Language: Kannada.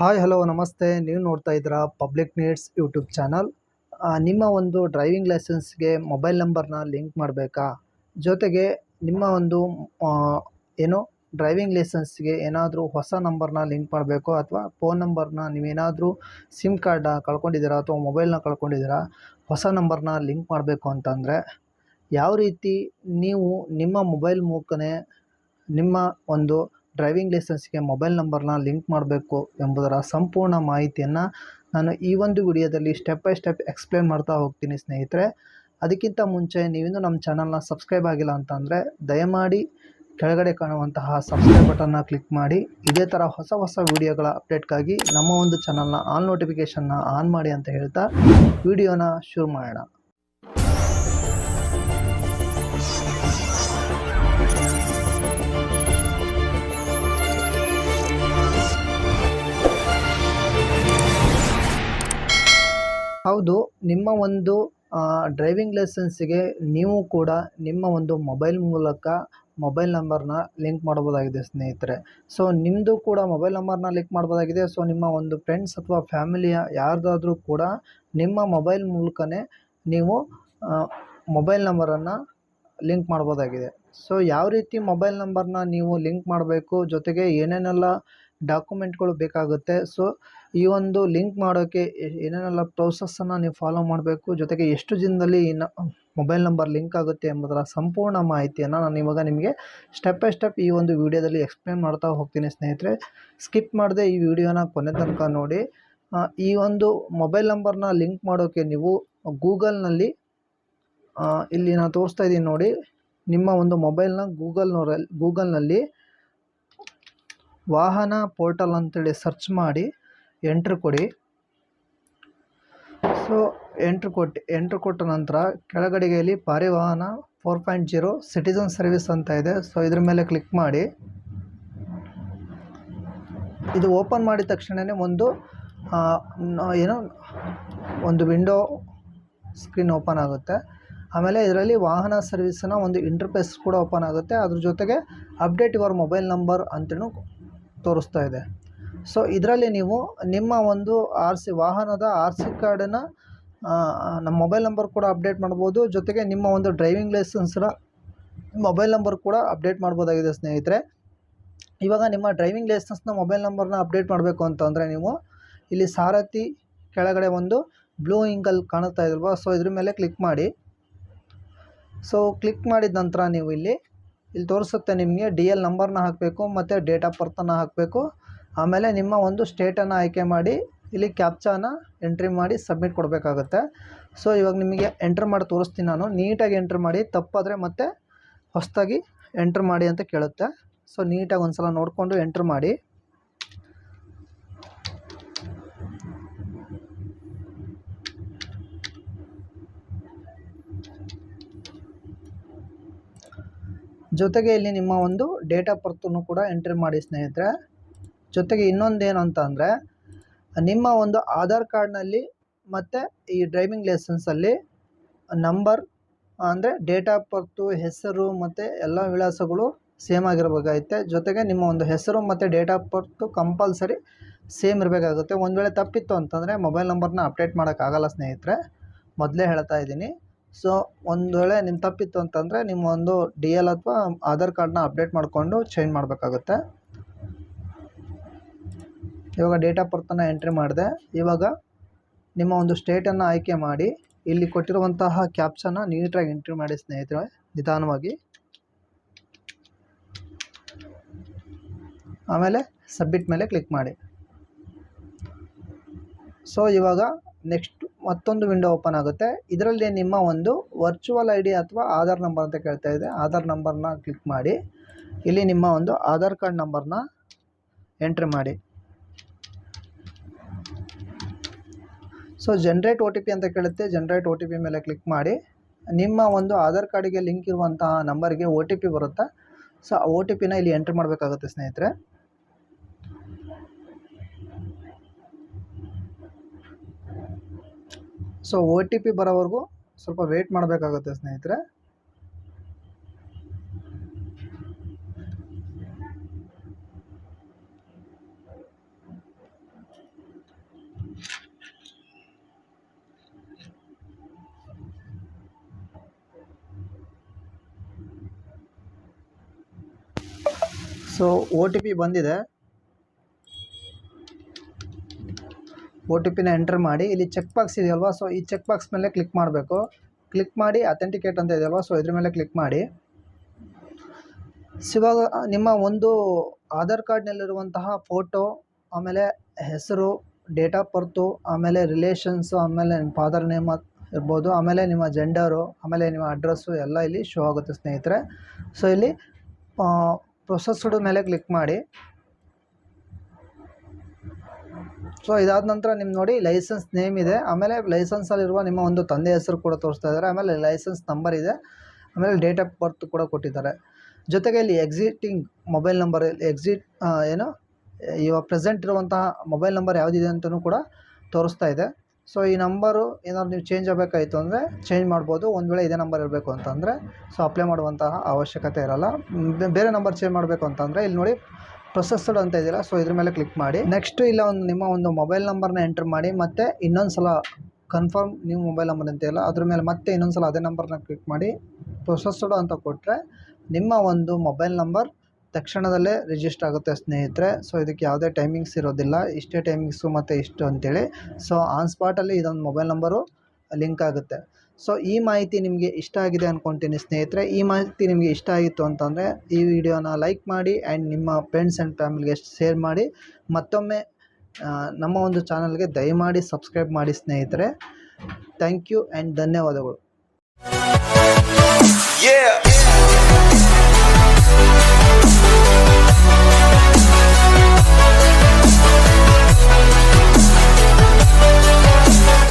ಹಾಯ್, ಹಲೋ, ನಮಸ್ತೆ. ನೀವು ನೋಡ್ತಾ ಇದ್ದೀರಾ ಪಬ್ಲಿಕ್ ನೀಡ್ಸ್ ಯೂಟ್ಯೂಬ್ ಚಾನಲ್. ನಿಮ್ಮ ಒಂದು ಡ್ರೈವಿಂಗ್ ಲೈಸೆನ್ಸ್ಗೆ ಮೊಬೈಲ್ ನಂಬರ್ನ ಲಿಂಕ್ ಮಾಡಬೇಕಾ? ಜೊತೆಗೆ ನಿಮ್ಮ ಒಂದು ಏನು ಡ್ರೈವಿಂಗ್ ಲೈಸೆನ್ಸ್ಗೆ ಏನಾದರೂ ಹೊಸ ನಂಬರ್ನ ಲಿಂಕ್ ಮಾಡಬೇಕು ಅಥವಾ ಫೋನ್ ನಂಬರ್ನ ನೀವೇನಾದರೂ ಸಿಮ್ ಕಾರ್ಡ್ನ ಕಳ್ಕೊಂಡಿದ್ದೀರಾ ಅಥವಾ ಮೊಬೈಲ್ನ ಕಳ್ಕೊಂಡಿದ್ದೀರಾ, ಹೊಸ ನಂಬರ್ನ ಲಿಂಕ್ ಮಾಡಬೇಕು ಅಂತಂದರೆ ಯಾವ ರೀತಿ ನೀವು ನಿಮ್ಮ ಮೊಬೈಲ್ ಮೂಲಕನೇ ನಿಮ್ಮ ಒಂದು ಡ್ರೈವಿಂಗ್ ಲೈಸೆನ್ಸ್ಗೆ ಮೊಬೈಲ್ ನಂಬರ್ನ ಲಿಂಕ್ ಮಾಡಬೇಕು ಎಂಬುದರ ಸಂಪೂರ್ಣ ಮಾಹಿತಿಯನ್ನು ನಾನು ಈ ಒಂದು ವಿಡಿಯೋದಲ್ಲಿ ಸ್ಟೆಪ್ ಬೈ ಸ್ಟೆಪ್ ಎಕ್ಸ್ಪ್ಲೇನ್ ಮಾಡ್ತಾ ಹೋಗ್ತೀನಿ ಸ್ನೇಹಿತರೆ. ಅದಕ್ಕಿಂತ ಮುಂಚೆ ನೀವಿನ್ನೂ ನಮ್ಮ ಚಾನಲ್ನ ಸಬ್ಸ್ಕ್ರೈಬ್ ಆಗಿಲ್ಲ ಅಂತಂದರೆ ದಯಮಾಡಿ ಕೆಳಗಡೆ ಕಾಣುವಂತಹ ಸಬ್ಸ್ಕ್ರೈಬ್ ಬಟನ್ನ ಕ್ಲಿಕ್ ಮಾಡಿ. ಇದೇ ಥರ ಹೊಸ ಹೊಸ ವಿಡಿಯೋಗಳ ಅಪ್ಡೇಟ್ಗಾಗಿ ನಮ್ಮ ಒಂದು ಚಾನಲ್ನ ಆಲ್ ನೋಟಿಫಿಕೇಷನ್ನ ಆನ್ ಮಾಡಿ ಅಂತ ಹೇಳ್ತಾ ವಿಡಿಯೋನ ಶುರು ಮಾಡೋಣ. ಹೌದು, ನಿಮ್ಮ ಒಂದು ಡ್ರೈವಿಂಗ್ ಲೈಸೆನ್ಸಿಗೆ ನೀವು ಕೂಡ ನಿಮ್ಮ ಒಂದು ಮೊಬೈಲ್ ಮೂಲಕ ಮೊಬೈಲ್ ನಂಬರ್ನ ಲಿಂಕ್ ಮಾಡ್ಬೋದಾಗಿದೆ ಸ್ನೇಹಿತರೆ. ಸೊ ನಿಮ್ಮದು ಕೂಡ ಮೊಬೈಲ್ ನಂಬರ್ನ ಲಿಂಕ್ ಮಾಡ್ಬೋದಾಗಿದೆ ಸೊ ನಿಮ್ಮ ಒಂದು ಫ್ರೆಂಡ್ಸ್ ಅಥವಾ ಫ್ಯಾಮಿಲಿಯ ಯಾರ್ದಾದರೂ ಕೂಡ ನಿಮ್ಮ ಮೊಬೈಲ್ ಮೂಲಕನೇ ನೀವು ಮೊಬೈಲ್ ನಂಬರನ್ನು ಲಿಂಕ್ ಮಾಡ್ಬೋದಾಗಿದೆ ಸೊ ಯಾವ ರೀತಿ ಮೊಬೈಲ್ ನಂಬರ್ನ ನೀವು ಲಿಂಕ್ ಮಾಡಬೇಕು, ಜೊತೆಗೆ ಏನೇನೆಲ್ಲ ಡಾಕ್ಯುಮೆಂಟ್ಗಳು ಬೇಕಾಗುತ್ತೆ. ಸೊ, ಈ ಒಂದು ಲಿಂಕ್ ಮಾಡೋಕ್ಕೆ ಏನೇನೆಲ್ಲ ಪ್ರೋಸೆಸ್ಸನ್ನು ನೀವು ಫಾಲೋ ಮಾಡಬೇಕು, ಜೊತೆಗೆ ಎಷ್ಟು ದಿನದಲ್ಲಿ ಮೊಬೈಲ್ ನಂಬರ್ ಲಿಂಕ್ ಆಗುತ್ತೆ ಎಂಬುದರ ಸಂಪೂರ್ಣ ಮಾಹಿತಿಯನ್ನು ನಾನು ಇವಾಗ ನಿಮಗೆ ಸ್ಟೆಪ್ ಬೈ ಸ್ಟೆಪ್ ಈ ಒಂದು ವಿಡಿಯೋದಲ್ಲಿ ಎಕ್ಸ್ಪ್ಲೇನ್ ಮಾಡ್ತಾ ಹೋಗ್ತೀನಿ ಸ್ನೇಹಿತರೆ. ಸ್ಕಿಪ್ ಮಾಡದೆ ಈ ವಿಡಿಯೋನ ಕೊನೆ ತನಕ ನೋಡಿ. ಈ ಒಂದು ಮೊಬೈಲ್ ನಂಬರ್ನ ಲಿಂಕ್ ಮಾಡೋಕ್ಕೆ ನೀವು ಗೂಗಲ್ನಲ್ಲಿ ಇಲ್ಲಿ ನಾನು ತೋರಿಸ್ತಾ ಇದ್ದೀನಿ ನೋಡಿ. ನಿಮ್ಮ ಒಂದು ಮೊಬೈಲ್ನ ಗೂಗಲ್ನವರಲ್ಲಿ ಗೂಗಲ್ನಲ್ಲಿ ವಾಹನ ಪೋರ್ಟಲ್ ಅಂತೇಳಿ ಸರ್ಚ್ ಮಾಡಿ ಎಂಟ್ರ್ ಕೊಡಿ. ಸೊ ಎಂಟ್ರ್ ಕೊಟ್ಟು ಎಂಟ್ರ್ ಕೊಟ್ಟ ನಂತರ ಕೆಳಗಡೆಗೆ ಇಲ್ಲಿ Parivahan four point zero citizen service ಅಂತ ಇದೆ. ಸೊ ಇದ್ರ ಮೇಲೆ ಕ್ಲಿಕ್ ಮಾಡಿ. ಇದು ಓಪನ್ ಮಾಡಿದ ತಕ್ಷಣವೇ ಒಂದು ಏನು, ಒಂದು ವಿಂಡೋ ಸ್ಕ್ರೀನ್ ಓಪನ್ ಆಗುತ್ತೆ. ಆಮೇಲೆ ಇದರಲ್ಲಿ ವಾಹನ ಸರ್ವಿಸ್ನ ಒಂದು ಇಂಟರ್ಫೇಸ್ ಕೂಡ ಓಪನ್ ಆಗುತ್ತೆ. ಅದ್ರ ಜೊತೆಗೆ ಅಪ್ಡೇಟ್ ಯುವರ್ ಮೊಬೈಲ್ ನಂಬರ್ ಅಂತಲೂ ತೋರಿಸ್ತಾ ಇದೆ. ಸೊ ಇದರಲ್ಲಿ ನೀವು ನಿಮ್ಮ ಒಂದು ಆರ್ ಸಿ ವಾಹನದ ಆರ್ ಸಿ ಕಾರ್ಡನ್ನು ನಮ್ಮ ಮೊಬೈಲ್ ನಂಬರ್ ಕೂಡ ಅಪ್ಡೇಟ್ ಮಾಡ್ಬೋದು. ಜೊತೆಗೆ ನಿಮ್ಮ ಒಂದು ಡ್ರೈವಿಂಗ್ ಲೈಸೆನ್ಸ್ನ ಮೊಬೈಲ್ ನಂಬರ್ ಕೂಡ ಅಪ್ಡೇಟ್ ಮಾಡ್ಬೋದಾಗಿದೆ, ಸ್ನೇಹಿತರೆ. ಇವಾಗ ನಿಮ್ಮ ಡ್ರೈವಿಂಗ್ ಲೈಸೆನ್ಸ್ನ ಮೊಬೈಲ್ ನಂಬರ್ನ ಅಪ್ಡೇಟ್ ಮಾಡಬೇಕು ಅಂತಂದರೆ ನೀವು ಇಲ್ಲಿ ಸಾರಥಿ ಕೆಳಗಡೆ ಒಂದು ಬ್ಲೂ ಇಂಕಲ್ಲಿ ಕಾಣುತ್ತಾ ಇದ್ರಲ್ವಾ? ಸೊ ಇದ್ರ ಮೇಲೆ ಕ್ಲಿಕ್ ಮಾಡಿ. ಸೊ ಕ್ಲಿಕ್ ಮಾಡಿದ ನಂತರ ನೀವು ಇಲ್ಲಿ ಇಲ್ಲಿ ತೋರಿಸುತ್ತೆ ನಿಮಗೆ ಡಿ ಎಲ್ ನಂಬರ್ನ ಹಾಕಬೇಕು ಮತ್ತು ಡೇಟ್ ಆಫ್ ಬರ್ತನ್ನು ಹಾಕಬೇಕು. ಆಮೇಲೆ ನಿಮ್ಮ ಒಂದು ಸ್ಟೇಟನ್ನು ಆಯ್ಕೆ ಮಾಡಿ ಇಲ್ಲಿ ಕ್ಯಾಪ್ಚಾನ ಎಂಟ್ರಿ ಮಾಡಿ ಸಬ್ಮಿಟ್ ಕೊಡಬೇಕಾಗುತ್ತೆ. ಸೊ ಇವಾಗ ನಿಮಗೆ ಎಂಟ್ರ್ ಮಾಡಿ ತೋರಿಸ್ತೀನಿ ನಾನು. ನೀಟಾಗಿ ಎಂಟ್ರ್ ಮಾಡಿ, ತಪ್ಪಾದರೆ ಮತ್ತೆ ಹೊಸದಾಗಿ ಎಂಟ್ರ್ ಮಾಡಿ ಅಂತ ಕೇಳುತ್ತೆ. ಸೊ ನೀಟಾಗಿ ಒಂದು ಸಲ ನೋಡಿಕೊಂಡು ಎಂಟ್ರ್ ಮಾಡಿ. ಜೊತೆಗೆ ಇಲ್ಲಿ ನಿಮ್ಮ ಒಂದು ಡೇಟ್ ಆಫ್ ಬರ್ತನ್ನು ಕೂಡ ಎಂಟ್ರಿ ಮಾಡಿ ಸ್ನೇಹಿತರೆ. ಜೊತೆಗೆ ಇನ್ನೊಂದೇನು ಅಂತ ಅಂದರೆ, ನಿಮ್ಮ ಒಂದು ಆಧಾರ್ ಕಾರ್ಡ್ನಲ್ಲಿ ಮತ್ತು ಈ ಡ್ರೈವಿಂಗ್ ಲೈಸೆನ್ಸಲ್ಲಿ ನಂಬರ್ ಅಂದರೆ ಡೇಟ್ ಆಫ್ ಬರ್ತು ಹೆಸರು ಮತ್ತು ಎಲ್ಲ ವಿಳಾಸಗಳು ಸೇಮ್ ಆಗಿರಬೇಕಾಗುತ್ತೆ. ಜೊತೆಗೆ ನಿಮ್ಮ ಒಂದು ಹೆಸರು ಮತ್ತು date of birth compulsory same ಇರಬೇಕಾಗುತ್ತೆ. ಒಂದು ವೇಳೆ ತಪ್ಪಿತ್ತು ಅಂತಂದರೆ ಮೊಬೈಲ್ ನಂಬರ್ನ ಅಪ್ಡೇಟ್ ಮಾಡೋಕ್ಕಾಗಲ್ಲ ಸ್ನೇಹಿತರೆ. ಮೊದಲೇ ಹೇಳ್ತಾ ಇದ್ದೀನಿ. ಸೊ, ಒಂದು ವೇಳೆ ನಿಮ್ಮ ತಪ್ಪಿತ್ತು ಅಂತಂದರೆ ನಿಮ್ಮ ಒಂದು ಡಿ ಎಲ್ ಅಥವಾ ಆಧಾರ್ ಕಾರ್ಡ್ನ ಅಪ್ಡೇಟ್ ಮಾಡಿಕೊಂಡು ಚೇಂಜ್ ಮಾಡಬೇಕಾಗುತ್ತೆ. ಇವಾಗ ಡೇಟ್ ಆಫ್ ಬರ್ತನ್ನು ಎಂಟ್ರಿ ಮಾಡಿದೆ. ಇವಾಗ ನಿಮ್ಮ ಒಂದು ಸ್ಟೇಟನ್ನು ಆಯ್ಕೆ ಮಾಡಿ ಇಲ್ಲಿ ಕೊಟ್ಟಿರುವಂತಹ ಕ್ಯಾಪ್ಸನ್ನ ನೀಟಾಗಿ ಎಂಟ್ರಿ ಮಾಡಿ ಸ್ನೇಹಿತರೆ, ನಿಧಾನವಾಗಿ. ಆಮೇಲೆ ಸಬ್ಮಿಟ್ ಮೇಲೆ ಕ್ಲಿಕ್ ಮಾಡಿ. ಸೊ, ಇವಾಗ ನೆಕ್ಸ್ಟ್ ಮತ್ತೊಂದು ವಿಂಡೋ ಓಪನ್ ಆಗುತ್ತೆ. ಇದರಲ್ಲಿ ನಿಮ್ಮ ಒಂದು ವರ್ಚುವಲ್ ಐ ಡಿ ಅಥವಾ ಆಧಾರ್ ನಂಬರ್ ಅಂತ ಕೇಳ್ತಾ ಇದೆ. ಆಧಾರ್ ನಂಬರ್ನ ಕ್ಲಿಕ್ ಮಾಡಿ. ಇಲ್ಲಿ ನಿಮ್ಮ ಒಂದು ಆಧಾರ್ ಕಾರ್ಡ್ ನಂಬರ್ನ ಎಂಟ್ರಿ ಮಾಡಿ. So generate O T P ಅಂತ ಕೇಳುತ್ತೆ. ಜನ್ರೇಟ್ ಒ ಟಿ ಪಿ ಮೇಲೆ ಕ್ಲಿಕ್ ಮಾಡಿ. ನಿಮ್ಮ ಒಂದು ಆಧಾರ್ ಕಾರ್ಡಿಗೆ ಲಿಂಕ್ ಇರುವಂತಹ ನಂಬರ್ಗೆ ಒ ಟಿ ಪಿ ಬರುತ್ತೆ? ಸೊ ಆ ಒ ಟಿ ಪಿನ ಇಲ್ಲಿ ಎಂಟ್ರಿ ಮಾಡಬೇಕಾಗುತ್ತೆ ಸ್ನೇಹಿತರೆ. ಸೊ ಒ ಟಿ ಪಿ ಬರೋವರೆಗೂ ಸ್ವಲ್ಪ ವೇಟ್ ಮಾಡಬೇಕಾಗುತ್ತೆ ಸ್ನೇಹಿತರೆ. ಸೊ ಒ ಟಿ ಪಿ ಬಂದಿದೆ. ಒ ಟಿ ಪಿನ ಎಂಟ್ರ್ ಮಾಡಿ, ಇಲ್ಲಿ ಚೆಕ್ ಬಾಕ್ಸ್ ಇದೆಯಲ್ವಾ? ಸೊ ಈ ಚೆಕ್ ಬಾಕ್ಸ್ ಮೇಲೆ ಕ್ಲಿಕ್ ಮಾಡಬೇಕು. ಕ್ಲಿಕ್ ಮಾಡಿ ಅಥೆಂಟಿಕೇಟ್ ಅಂತ ಇದೆಯಲ್ವಾ? ಸೊ ಇದ್ರ ಮೇಲೆ ಕ್ಲಿಕ್ ಮಾಡಿ. ಇವಾಗ ನಿಮ್ಮ ಒಂದು ಆಧಾರ್ ಕಾರ್ಡ್ನಲ್ಲಿರುವಂತಹ ಫೋಟೋ ಆಮೇಲೆ ಹೆಸರು ಡೇಟ್ ಆಫ್ ಬರ್ತು ಆಮೇಲೆ ರಿಲೇಷನ್ಸು ಆಮೇಲೆ ನಿಮ್ಮ ಫಾದರ್ ನೇಮ್ ಇರ್ಬೋದು, ಆಮೇಲೆ ನಿಮ್ಮ ಜೆಂಡರು ಆಮೇಲೆ ನಿಮ್ಮ ಅಡ್ರೆಸ್ಸು ಎಲ್ಲ ಇಲ್ಲಿ ಶೋ ಆಗುತ್ತೆ ಸ್ನೇಹಿತರೆ. ಸೊ ಇಲ್ಲಿ ಪ್ರೊಸೆಸ್ಡ್ ಮೇಲೆ ಕ್ಲಿಕ್ ಮಾಡಿ. ಸೊ ಇದಾದ ನಂತರ ನಿಮ್ಮ ನೋಡಿ ಲೈಸೆನ್ಸ್ ನೇಮ್ ಇದೆ. ಆಮೇಲೆ ಲೈಸೆನ್ಸಲ್ಲಿರುವ ನಿಮ್ಮ ಒಂದು ತಂದೆ ಹೆಸರು ಕೂಡ ತೋರಿಸ್ತಾ ಇದ್ದಾರೆ. ಆಮೇಲೆ ಲೈಸೆನ್ಸ್ ನಂಬರ್ ಇದೆ. ಆಮೇಲೆ ಡೇಟ್ ಆಫ್ ಬರ್ತ್ ಕೂಡ ಕೊಟ್ಟಿದ್ದಾರೆ. ಜೊತೆಗೆ ಇಲ್ಲಿ ಎಕ್ಸಿಟಿಂಗ್ ಮೊಬೈಲ್ ನಂಬರ್ ಎಕ್ಸಿಟ್ ಏನು ಇವಾಗ ಪ್ರೆಸೆಂಟ್ ಇರುವಂತಹ ಮೊಬೈಲ್ ನಂಬರ್ ಯಾವುದಿದೆ ಅಂತಲೂ ಕೂಡ ತೋರಿಸ್ತಾ ಇದೆ. ಸೊ ಈ ನಂಬರು ಏನಾದ್ರು ನೀವು ಚೇಂಜ್ ಆಗಬೇಕಾಯಿತು ಅಂದರೆ ಚೇಂಜ್ ಮಾಡ್ಬೋದು. ಒಂದು ವೇಳೆ ಇದೇ ನಂಬರ್ ಇರಬೇಕು ಅಂತಂದರೆ ಸೊ ಅಪ್ಲೈ ಮಾಡುವಂತಹ ಅವಶ್ಯಕತೆ ಇರಲ್ಲ. ಬೇರೆ ನಂಬರ್ ಚೇಂಜ್ ಮಾಡಬೇಕು ಅಂತಂದರೆ, ಇಲ್ಲಿ ನೋಡಿ ಪ್ರೊಸೆಸ್ಡ್ ಅಂತ ಇದೆಯಲ್ಲ ಸೊ ಇದ್ರ ಮೇಲೆ ಕ್ಲಿಕ್ ಮಾಡಿ. ನೆಕ್ಸ್ಟ್ ಇಲ್ಲ ಒಂದು ನಿಮ್ಮ ಒಂದು ಮೊಬೈಲ್ ನಂಬರ್ನ ಎಂಟರ್ ಮಾಡಿ, ಮತ್ತು ಇನ್ನೊಂದು ಸಲ ಕನ್ಫರ್ಮ್ ನೀವು ಮೊಬೈಲ್ ನಂಬರ್ ಅಂತೆಯಲ್ಲ ಅದ್ರ ಮೇಲೆ ಮತ್ತೆ ಇನ್ನೊಂದು ಸಲ ಅದೇ ನಂಬರ್ನ ಕ್ಲಿಕ್ ಮಾಡಿ. ಪ್ರೊಸೆಸ್ಡ್ ಅಂತ ಕೊಟ್ಟರೆ ನಿಮ್ಮ ಒಂದು ಮೊಬೈಲ್ ನಂಬರ್ ತಕ್ಷಣದಲ್ಲೇ ರಿಜಿಸ್ಟರ್ ಆಗುತ್ತೆ ಸ್ನೇಹಿತರೆ. ಸೊ ಇದಕ್ಕೆ ಯಾವುದೇ ಟೈಮಿಂಗ್ಸ್ ಇರೋದಿಲ್ಲ, ಇಷ್ಟೇ ಟೈಮಿಂಗ್ಸು ಮತ್ತು ಇಷ್ಟು ಅಂತೇಳಿ. ಸೊ ಆನ್ ಸ್ಪಾಟಲ್ಲಿ ಇದೊಂದು ಮೊಬೈಲ್ ನಂಬರು ಲಿಂಕ್ ಆಗುತ್ತೆ. ಸೊ ಈ ಮಾಹಿತಿ ನಿಮಗೆ ಇಷ್ಟ ಆಗಿದೆ ಅಂದ್ಕೊತೀನಿ ಸ್ನೇಹಿತರೆ. ಈ ಮಾಹಿತಿ ನಿಮಗೆ ಇಷ್ಟ ಆಗಿತ್ತು ಅಂತಂದರೆ, ಈ ವಿಡಿಯೋನ ಲೈಕ್ ಮಾಡಿ ಆ್ಯಂಡ್ ನಿಮ್ಮ ಫ್ರೆಂಡ್ಸ್ ಆ್ಯಂಡ್ ಫ್ಯಾಮಿಲಿಗೆ ಶೇರ್ ಮಾಡಿ. ಮತ್ತೊಮ್ಮೆ ನಮ್ಮ ಒಂದು ಚಾನಲ್ಗೆ ದಯಮಾಡಿ ಸಬ್ಸ್ಕ್ರೈಬ್ ಮಾಡಿ ಸ್ನೇಹಿತರೆ. ಥ್ಯಾಂಕ್ ಯು ಆ್ಯಂಡ್ ಧನ್ಯವಾದಗಳು.